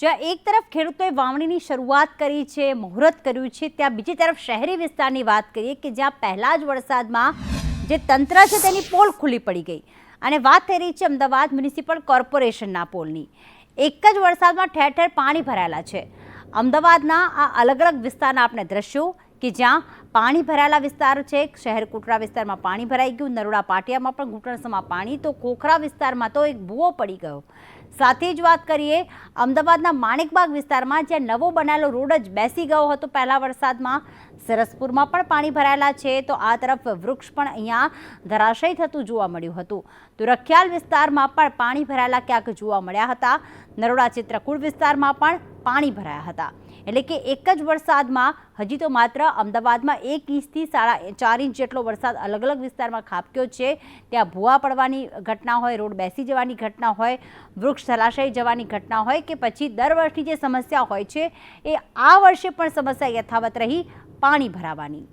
જ્યાં એક તરફ ખેડૂતોએ વાવણીની શરૂઆત કરી છે, મુહૂર્ત કર્યું છે, ત્યાં બીજી તરફ શહેરી વિસ્તારની વાત કરીએ કે જ્યાં પહેલા જ વરસાદમાં જે તંત્ર છે તેની પોલ ખુલ્લી પડી ગઈ. અને વાત થઈ રહી છે અમદાવાદ મ્યુનિસિપલ કોર્પોરેશનના પોલની. એક જ વરસાદમાં ઠેર ઠેર પાણી ભરાયેલા છે. અમદાવાદના આ અલગ અલગ વિસ્તારના આપણે દ્રશ્યો કે જ્યાં પાણી ભરાયેલા વિસ્તાર છે. શહેર કોટડા વિસ્તારમાં પાણી ભરાઈ ગયું. નરોડા પાટિયામાં પણ ઘૂંટણસમાં પાણી. તો ખોખરા વિસ્તારમાં તો એક ભૂવો પડી ગયો. સાથે જ વાત કરીએ, અમદાવાદના માણેકબાગ વિસ્તારમાં જ્યાં નવો બનાવેલો રોડ જ બેસી ગયો હતો પહેલા વરસાદમાં. સરસપુરમાં પણ પાણી ભરાયેલા છે. તો આ તરફ વૃક્ષ પણ અહીંયા ધરાશય થતું જોવા મળ્યું હતું. તો રખિયાલ વિસ્તારમાં પણ પાણી ભરાયેલા ક્યાંક જોવા મળ્યા હતા. નરોડા ચિત્રકૂળ વિસ્તારમાં પણ પાણી ભરાયા હતા. એટલે કે એક જ વરસાદમાં, હજી તો માત્ર અમદાવાદમાં એક ઇંચથી સાડા ચાર ઇંચ જેટલો વરસાદ અલગ અલગ વિસ્તારમાં ખાબક્યો છે. ત્યાં ભૂવા પડવાની ઘટના હોય, રોડ બેસી જવાની ઘટના હોય, વૃક્ષ જલાશય જવાની ઘટના હોય કે પછી દર વર્ષની જે સમસ્યા હોય છે, એ આ વર્ષે પણ સમસ્યા યથાવત રહી પાણી ભરાવાની.